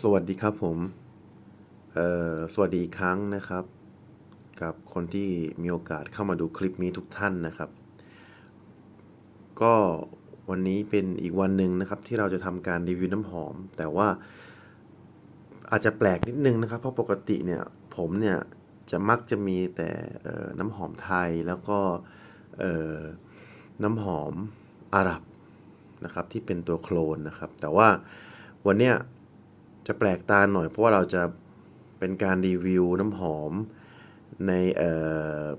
สวัสดีครับผมเอ่อสวัสดีอีกครั้งนะครับ กับคนที่มีโอกาสเข้ามาดูคลิปนี้ทุกท่านนะครับ ก็วันนี้เป็นอีกวันหนึ่งนะครับ ที่เราจะทำการรีวิวน้ำหอม แต่ว่าอาจจะแปลกนิดนึงนะครับ เพราะปกติเนี่ยผมเนี่ยจะมักจะมีแต่น้ำหอมไทยแล้วก็น้ำหอมอาหรับนะครับ ที่เป็นตัวโคลนนะครับ แต่ว่าวันเนี้ย จะแปลกตาหน่อยเพราะว่าเราจะเป็นการรีวิวน้ำหอมใน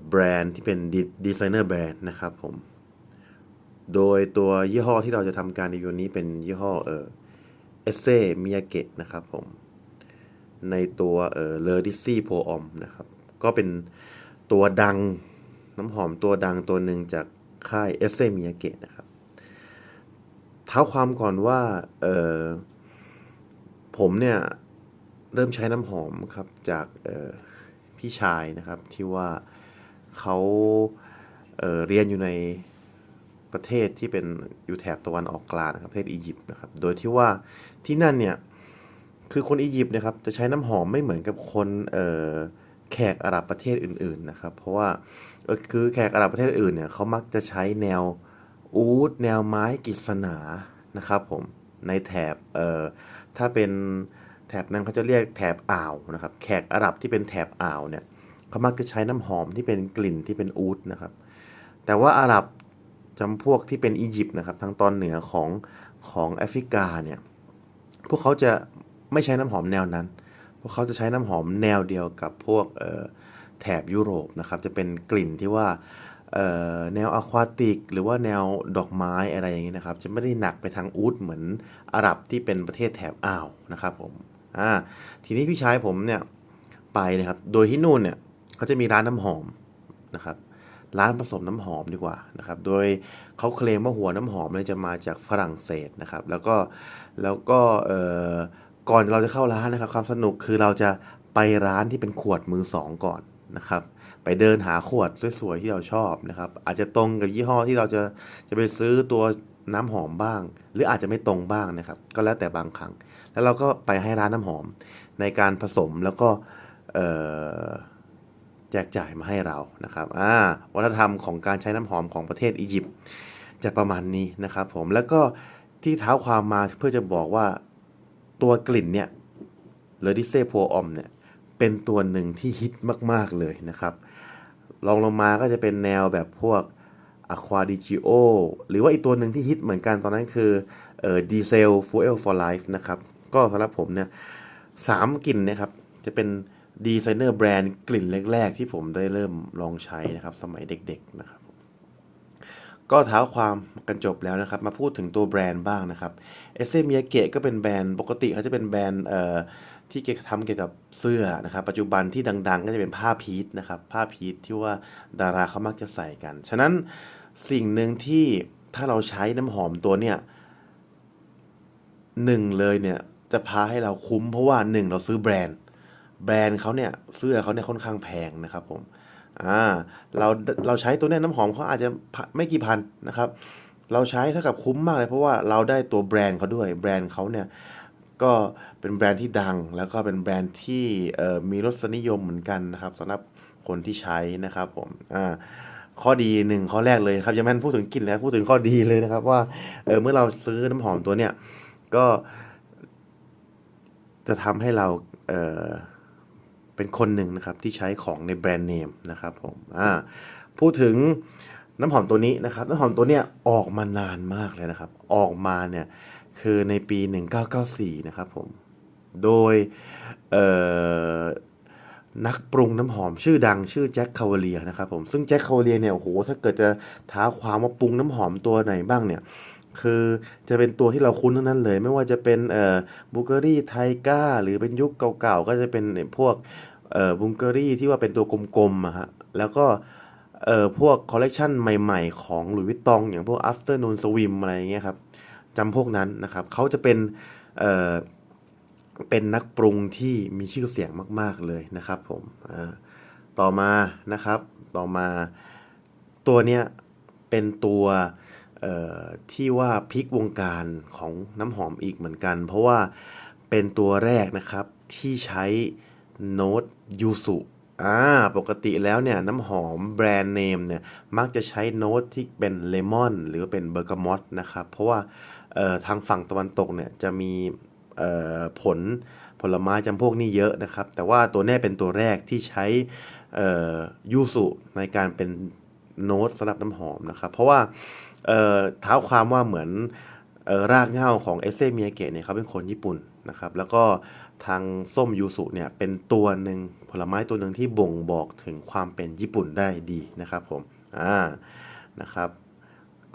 แบรนด์ที่เป็นดีไซเนอร์แบรนด์นะครับผม โดยตัวยี่ห้อที่เราจะทำการรีวิวนี้เป็นยี่ห้อเออเอเซ่มิยาเกะนะครับผม ในตัวเออเลอดิซี่โพอมนะครับ ก็เป็นตัวดังน้ำหอมตัวดังตัวหนึ่งจากค่ายเอเซ่มิยาเกะนะครับ เท้าความก่อนว่าเออ ผมเนี่ยเริ่มใช้น้ำหอมครับจากพี่ชายนะครับที่ว่าเขาเเรียนอยู่ในประเทศที่เป็นอยู่แถบตะวันออกกลางนะครับประเทศอียิปต์นะครับ โดยที่ว่าที่นั่นเนี่ยคือคนอียิปต์นะครับจะใช้น้ำหอมไม่เหมือนกับคนแขกอาหรับประเทศอื่นๆนะครับ เพราะว่าคือแขกอาหรับประเทศอื่นเนี่ยเขามักจะใช้แนวอูดแนวไม้กฤษณานะครับผมในแถบ ถ้าเป็นแถบนั้นเขาจะเรียกแถบอ่าวนะครับ แขกอาหรับที่เป็นแถบอ่าวเนี่ยเขามักจะใช้น้ำหอมที่เป็นกลิ่นที่เป็นอูดนะครับ แต่ว่าอาหรับจำพวกที่เป็นอียิปต์นะครับ ทางตอนเหนือของของแอฟริกาเนี่ย พวกเขาจะไม่ใช้น้ำหอมแนวนั้น พวกเขาจะใช้น้ำหอมแนวเดียวกับพวกแถบยุโรปนะครับ จะเป็นกลิ่นที่ว่า แนวอะควาติก หรือว่าแนวดอกไม้อะไรอย่างนี้นะครับ จะไม่ได้หนักไปทางอูดเหมือนอาหรับที่เป็นประเทศแถบอ่าวนะครับผมอ่าทีนี้พี่ชายผมเนี่ยไปนะครับ โดยที่นู่นเนี่ยเขาจะมีร้านน้ำหอมนะครับร้านผสมน้ำหอมดีกว่านะครับ โดยเขาเคลมว่าหัวน้ำหอมเนี่ยจะมาจากฝรั่งเศสนะครับ แล้วก็แล้วก็เอ่อก่อนเราจะเข้าร้านนะครับ ความสนุกคือเราจะไปร้านที่เป็นขวดมือสองก่อนนะครับ ไปเดินหาขวดสวยๆที่เราชอบนะครับ อาจจะตรงกับยี่ห้อที่เราจะจะไปซื้อตัวน้ำหอมบ้าง หรืออาจจะไม่ตรงบ้างนะครับ ก็แล้วแต่บางครั้ง แล้วเราก็ไปให้ร้านน้ำหอมในการผสมแล้วก็แจกจ่ายมาให้เรานะครับวัฒนธรรมของการใช้น้ำหอมของประเทศอียิปต์จะประมาณนี้นะครับผมแล้วก็ที่เท้าความมาเพื่อจะบอกว่าตัวกลิ่นเนี่ยเลดิเซ่โพอมเนี่ยเป็นตัวหนึ่งที่ฮิตมาก ๆ เลยนะครับ ลองลงมาก็จะเป็นแนวแบบพวก Aqua di Gio หรือว่าอีกตัวหนึ่งที่ฮิตเหมือนกันตอนนั้นคือเอ่อ Diesel Fuel for Life นะครับ ก็สำหรับผมเนี่ยสามกลิ่นนะครับ จะเป็นดีไซเนอร์แบรนด์กลิ่นแรก ๆ ที่ผมได้เริ่มลองใช้นะครับ สมัยเด็ก ๆ นะครับ ก็เท้าความกันจบแล้วนะครับ มาพูดถึงตัวแบรนด์บ้างนะครับเอเซมิยเกะก็เป็นแบรนด์ปกติเขาจะเป็นแบรนด์เอ่อ ที่เกี่ยวกับทำเกี่ยวกับเสื้อนะครับ ปัจจุบันที่ดังๆ ก็จะเป็นผ้าพีทนะครับ ผ้าพีทที่ว่าดาราเขามักจะใส่กัน ฉะนั้นสิ่งหนึ่งที่ถ้าเราใช้น้ำหอมตัวเนี่ยหนึ่งเลยเนี่ยจะพาให้เราคุ้มเพราะว่าหนึ่งเราซื้อแบรนด์ แบรนด์เขาเนี่ยเสื้อเขาเนี่ยค่อนข้างแพงนะครับผมอ่าเราเราใช้ตัวเนี้ยน้ำหอมเขาอาจจะไม่กี่พันนะครับ เราใช้เท่ากับคุ้มมากเลยเพราะว่าเราได้ตัวแบรนด์เขาด้วยแบรนด์เขาเนี่ย ก็เป็นแบรนด์ที่ดัง แล้วก็เป็นแบรนด์ที่มีรสนิยมเหมือนกันนะครับสำหรับคนที่ใช้นะครับผมอ่าข้อดีหนึ่งข้อแรกเลยครับยังไม่ทันพูดถึงกลิ่นแล้วพูดถึงข้อดีเลยนะครับ ว่าเออเมื่อเราซื้อน้ำหอมตัวเนี้ยก็ จะทำให้เราเออเป็นคนหนึ่งนะครับที่ใช้ของในแบรนด์เนมนะครับผมอ่าพูดถึงน้ำหอมตัวนี้นะครับ น้ำหอมตัวเนี้ยออกมานานมากเลยนะครับ ออกมาเนี่ย คือในปี 1994 นะครับผม โดยนักปรุงน้ำหอมชื่อดังชื่อแจ็คคาวเลียนะครับผม ซึ่งแจ็คคาวเลียเนี่ยโอ้โหถ้าเกิดจะท้าความว่าปรุงน้ำหอมตัวไหนบ้างเนี่ย คือจะเป็นตัวที่เราคุ้นทั้งนั้นเลย ไม่ว่าจะเป็นเอ่อบูเกอรี่ไทก้า หรือเป็นยุคเก่าๆ ก็จะเป็นพวกเอ่อบูเกอรี่ที่ว่าเป็นตัวกลมๆอะฮะแล้วก็เอ่อพวกคอลเลกชันใหม่ๆ ของหลุยส์วิตตอง อย่างพวก Afternoon Swim อะไรอย่างเงี้ยครับ จำพวกนั้นนะครับเขาจะเป็นเเป็นนักปรุงที่มีชื่อเสียงมาก ๆเลยนะครับผมต่อมานะครับต่อมาตัวเนี้ยเป็นตัวที่ว่าพลิกวงการของน้ำหอมอีกเหมือนกัน เพราะว่าเป็นตัวแรกนะครับที่ใช้โน้ตยูสุอ่าปกติแล้วเนี่ยน้ำหอมแบรนด์เนมเนี่ยมักจะใช้โน้ตที่เป็นเลมอนหรือเป็นเบอร์กามอตนะครับเพราะว่า ทางฝั่งตะวันตกเนี่ยจะมีผลผลไม้จำพวกนี้เยอะนะครับ แต่ว่าตัวเนี้เป็นตัวแรกที่ใช้ยูสุในการเป็นโน้ตสำหรับน้ำหอมนะครับ เพราะว่าเท้าความว่าเหมือนออรากเหง้าของเอเซมิยาเกะเนี่ยเขาเป็นคนญี่ปุ่นนะครับ แล้วก็ทางส้มยูสุเนี่ยเป็นตัวหนึ่งผลไม้ตัวหนึ่งที่บ่งบอกถึงความเป็นญี่ปุ่นได้ดีนะครับผมอ่านะครับ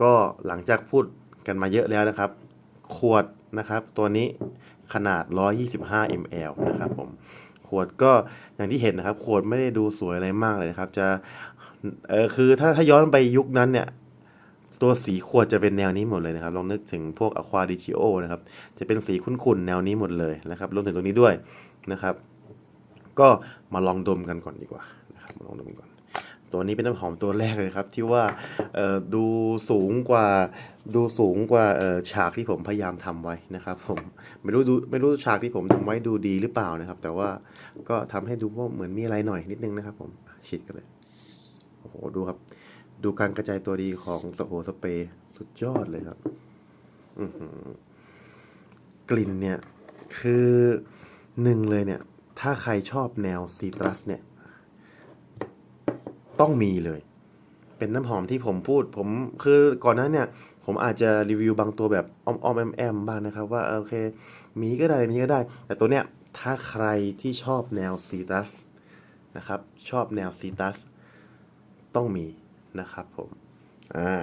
ก็หลังจากพูด กันมาเยอะแล้วนะครับ ขวดนะครับตัวนี้ขนาด 125 ml นะครับผมขวดก็อย่างที่เห็นนะครับ ขวดไม่ได้ดูสวยอะไรมากเลยนะครับ จะเออคือถ้าถ้าย้อนไปยุคนั้นเนี่ย ตัวสีขวดจะเป็นแนวนี้หมดเลยนะครับ ลองนึกถึงพวก Aqua d i g i o นะครับ จะเป็นสีขุ่นๆแนวนี้หมดเลยนะครับรวมถึงตัวนี้ด้วยนะครับ ก็มาลองดมกันก่อนดีกว่านะครับมาลองดมก่อน ตัวนี้เป็นน้ำหอมตัวแรกเลยครับ ที่ว่าดูสูงกว่าดูสูงกว่าฉากที่ผมพยายามทำไว้นะครับ ผมไม่รู้ดูไม่รู้ฉากที่ผมทำไว้ดูดีหรือเปล่านะครับ แต่ว่าก็ทำให้ดูว่าเหมือนมีอะไรหน่อยนิดนึงนะครับ ผมฉีดกันเลยโอ้โหดูครับ ดูการกระจายตัวดีของสโหสเปรย์สุดยอดเลยครับกลิ่นเนี่ย คือหนึ่งเลยเนี่ย ถ้าใครชอบแนวซีตรัสเนี่ย ต้องมีเลย เป็นน้ำหอมที่ผมพูด ผมคือก่อนหน้าเนี่ย ผมอาจจะรีวิวบางตัวแบบอ้อมออมแอมแอมบ้างนะครับ ว่าโอเค มีก็ได้มีก็ได้ แต่ตัวเนี้ยถ้าใครที่ชอบแนวซีตัสนะครับ ชอบแนวซีตัสต้องมีนะครับผมอ่า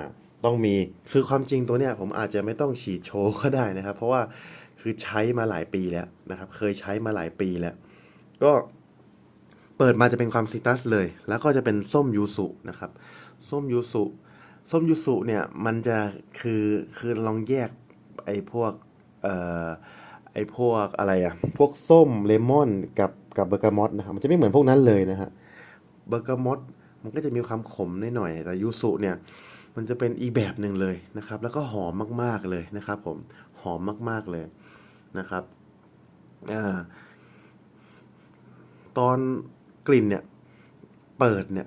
ต้องมีคือความจริงตัวเนี้ยผมอาจจะไม่ต้องฉีดโชว์ก็ได้นะครับ เพราะว่าคือใช้มาหลายปีแล้วนะครับ เคยใช้มาหลายปีแล้ว ก็ เปิดมาจะเป็นความซิตรัสเลย แล้วก็จะเป็นส้มยูสุนะครับ ส้มยูสุ ส้มยูสุเนี่ยมันจะคือคือลองแยกไอ้พวกเอ่อไอ้พวกอะไรอะพวกส้มเลมอนกับกับเบอร์กามอตนะครับมันจะไม่เหมือนพวกนั้นเลยนะฮะเบอร์กามอตมันก็จะมีความขมนิดหน่อยแต่ยูสุเนี่ยมันจะเป็นอีแบบหนึ่งเลยนะครับ แล้วก็หอมมากๆเลยนะครับผมหอมมากๆเลยนะครับอ่าตอน กลิ่นเนี่ยเปิดเนี่ย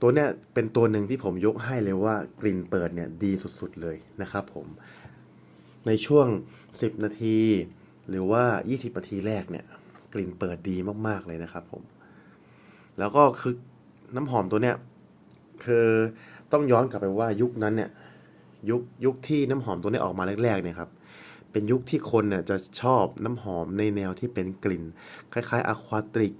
ตัวเนี้ยเป็นตัวหนึ่งที่ผมยกให้เลยว่ากลิ่นเปิดเนี่ยดีสุดๆเลยนะครับผมในช่วง 10 นาที หรือว่า 20 นาทีแรกเนี่ย กลิ่นเปิดดีมากๆเลยนะครับผม แล้วก็คือน้ำหอมตัวเนี้ยคือต้องย้อนกลับไปว่ายุคนั้นเนี่ย ยุคยุคที่น้ำหอมตัวนี้ออกมาแรกๆเนี่ยครับเป็นยุคที่คนเนี่ยจะชอบน้ำหอมในแนวที่เป็นกลิ่น คล้ายๆอะควาติก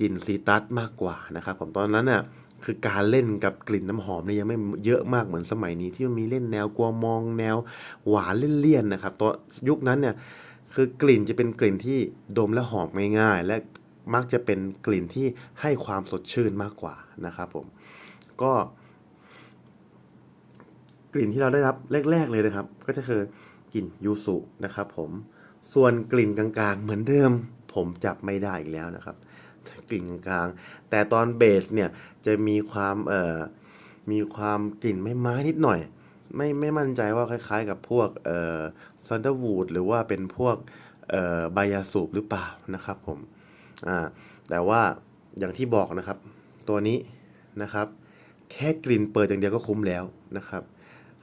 กลิ่นซีตัสมากกว่านะครับผมตอนนั้นน่ะคือการเล่นกับกลิ่นน้ำหอมเนี่ยยังไม่เยอะมากเหมือนสมัยนี้ที่มันมีเล่นแนวกลัวมองแนวหวานเลี่ยนๆนะครับตอนยุคนั้นเนี่ยคือกลิ่นจะเป็นกลิ่นที่ดมและหอมง่ายๆและมักจะเป็นกลิ่นที่ให้ความสดชื่นมากกว่านะครับผมก็ กลิ่นที่เราได้รับแรก ๆ เลยนะครับ ก็จะคือกลิ่นยูสุนะครับ ผมส่วนกลิ่นกลางๆ เหมือนเดิม ผมจับไม่ได้อีกแล้วนะครับ กลิ่นกลาง แต่ตอนเบสเนี่ยจะมีความเอ่อมีความกลิ่นไม้ไม้นิดหน่อย ไม่ไม่มั่นใจว่าคล้ายๆ กับพวกเอ่อซันเดอร์วูดหรือว่าเป็นพวกเอ่อไบยาสูบหรือเปล่านะครับผมอ่าแต่ว่าอย่างที่บอกนะครับ ตัวนี้นะครับ แค่กลิ่นเปิดอย่างเดียวก็คุ้มแล้วนะครับ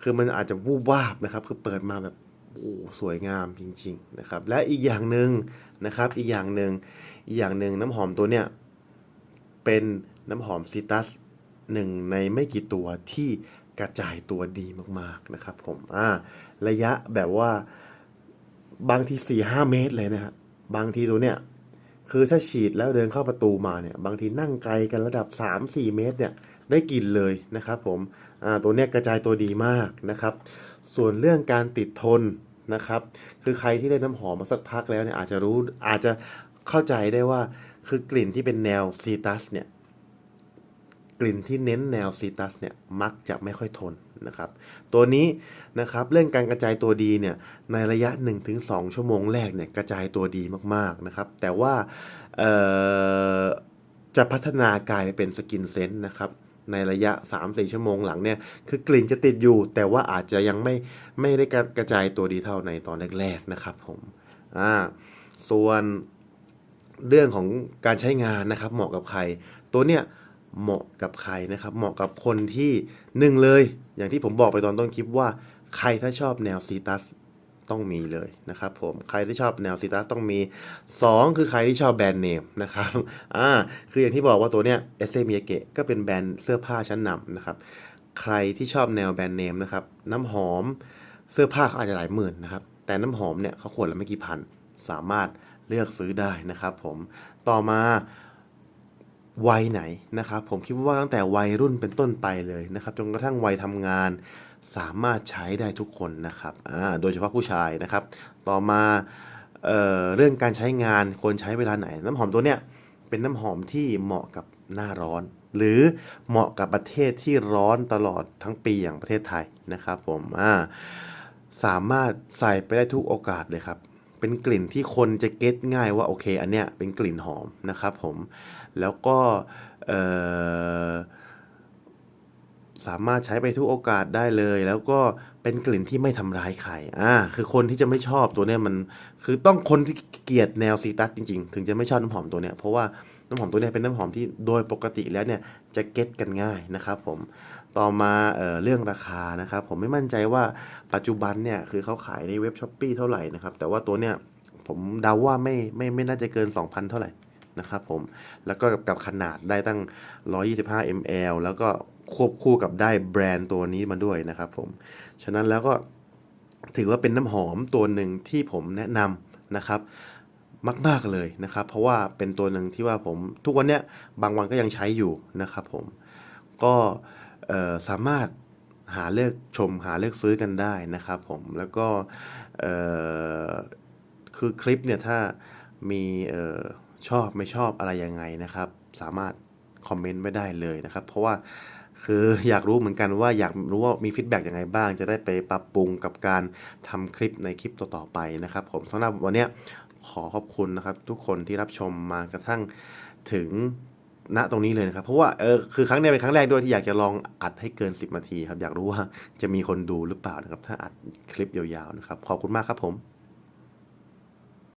คือมันอาจจะวูบวาบนะครับ คือเปิดมาแบบ โอ้สวยงามจริงๆนะครับ และอีกอย่างหนึ่งนะครับอีกอย่างหนึ่งอีกอย่างหนึ่งน้ำหอมตัวเนี้ยเป็นน้ำหอมซิตัสหนึ่งในไม่กี่ตัวที่กระจายตัวดีมากๆนะครับผมอ่าระยะแบบว่าบางทีสี่ห้าเมตรเลยนะครับบางทีตัวเนี้ยคือถ้าฉีดแล้วเดินเข้าประตูมาเนี่ย บางทีนั่งไกลกันระดับ 3-4 เมตรเนี่ยได้กลิ่นเลยนะครับผมอ่าตัวเนี้ยกระจายตัวดีมากนะครับ ส่วนเรื่องการติดทน นะครับ คือใครที่ได้น้ำหอมมาสักพักแล้วเนี่ยอาจจะรู้อาจจะเข้าใจได้ว่าคือกลิ่นที่เป็นแนวซีตัสเนี่ยกลิ่นที่เน้นแนวซีตัสเนี่ยมักจะไม่ค่อยทนนะครับ ตัวนี้นะครับเรื่องการกระจายตัวดีเนี่ยในระยะ 1-2 ชั่วโมงแรกเนี่ยกระจายตัวดีมากๆนะครับ แต่ว่าจะพัฒนากลายไปเป็นสกินเซนต์นะครับ ในระยะ 3-4 ชั่วโมงหลังเนี่ยคือกลิ่นจะติดอยู่ แต่ว่าอาจจะยังไม่ไม่ได้กระจายตัวดีเท่าในตอนแรกๆนะครับผมอ่าส่วนเรื่องของการใช้งานนะครับ เหมาะกับใคร ตัวเนี้ยเหมาะกับใครนะครับ เหมาะกับคนที่หนึ่งเลย อย่างที่ผมบอกไปตอนต้นคลิปว่าใครถ้าชอบแนวซีตัส ต้องมีเลยนะครับผมใครที่ชอบแนวซีตัสต้องมี 2 คือใครที่ชอบแบรนด์เนมนะครับอ่าคืออย่างที่บอกว่าตัวเนี้ยเอสเซมิยเกะก็เป็นแบรนด์เสื้อผ้าชั้นนำนะครับใครที่ชอบแนวแบรนด์เนมนะครับน้ำหอมเสื้อผ้าเขาอาจจะหลายหมื่นนะครับแต่น้ำหอมเนี่ยเขาขวดละไม่กี่พัน สามารถเลือกซื้อได้นะครับผมต่อมาวัยไหนนะครับผมคิดว่าตั้งแต่วัยรุ่นเป็นต้นไปเลยนะครับจนกระทั่งวัยทำงาน สามารถใช้ได้ทุกคนนะครับโดยเฉพาะผู้ชายนะครับ ต่อมาเอเรื่องการใช้งานควรใช้เวลาไหน น้ำหอมตัวเนี้ยเป็นน้ำหอมที่เหมาะกับหน้าร้อน หรือเหมาะกับประเทศที่ร้อนตลอดทั้งปีอย่างประเทศไทยนะครับผมสามารถใส่ไปได้ทุกโอกาสเลยครับเป็นกลิ่นที่คนจะเก็ตง่ายว่าโอเค อันเนี้ยเป็นกลิ่นหอมนะครับผมแล้วก็เอ่อ สามารถใช้ไปทุกโอกาสได้เลย แล้วก็เป็นกลิ่นที่ไม่ทำร้ายใครอ่าคือคนที่จะไม่ชอบตัวเนี้ยมัน คือต้องคนที่เกลียดแนวซีตัสจริง ๆ ถึงจะไม่ชอบน้ำหอมตัวเนี้ยเพราะว่าน้ำหอมตัวเนี้ยเป็นน้ำหอมที่โดยปกติแล้วเนี่ยจะเก็ตกันง่ายนะครับผมต่อมาเอ่อเรื่องราคานะครับผมไม่มั่นใจว่าปัจจุบันเนี่ยคือเขาขายในเว็บช้อปปีเท่าไหร่นะครับแต่ว่าตัวเนี้ยผมเดาว่าไม่ไม่ไม่น่าจะเกิน 2,000 เท่าไหร่นะครับผมแล้วก็กับกับขนาดได้ตั้ง 125 ml แล้วก็ ควบคู่กับได้แบรนด์ตัวนี้มาด้วยนะครับผม ฉะนั้นแล้วก็ถือว่าเป็นน้ำหอมตัวหนึ่งที่ผมแนะนำนะครับมาก ๆ เลยนะครับ เพราะว่าเป็นตัวหนึ่งที่ว่าผมทุกวันเนี้ยบางวันก็ยังใช้อยู่นะครับผมก็สามารถหาเลือกชมหาเลือกซื้อกันได้นะครับผมแล้วก็คือคลิปเนี่ยถ้ามีชอบไม่ชอบอะไรยังไงนะครับ สามารถคอมเมนต์ไว้ได้เลยนะครับ เพราะว่า คืออยากรู้เหมือนกันว่าอยากรู้ว่ามีฟีดแบ็กยังไงบ้าง จะได้ไปปรับปรุงกับการทำคลิปในคลิปต่อๆไปนะครับ ผมสำหรับวันนี้ขอขอบคุณนะครับ ทุกคนที่รับชมมากระทั่งถึงณตรงนี้เลยนะครับ เพราะว่าเออคือครั้งนี้เป็นครั้งแรกด้วยที่อยากจะลองอัดให้เกิน 10 นาทีครับ อยากรู้ว่าจะมีคนดูหรือเปล่านะครับ ถ้าอัดคลิปยาวๆนะครับ ขอบคุณมากครับผม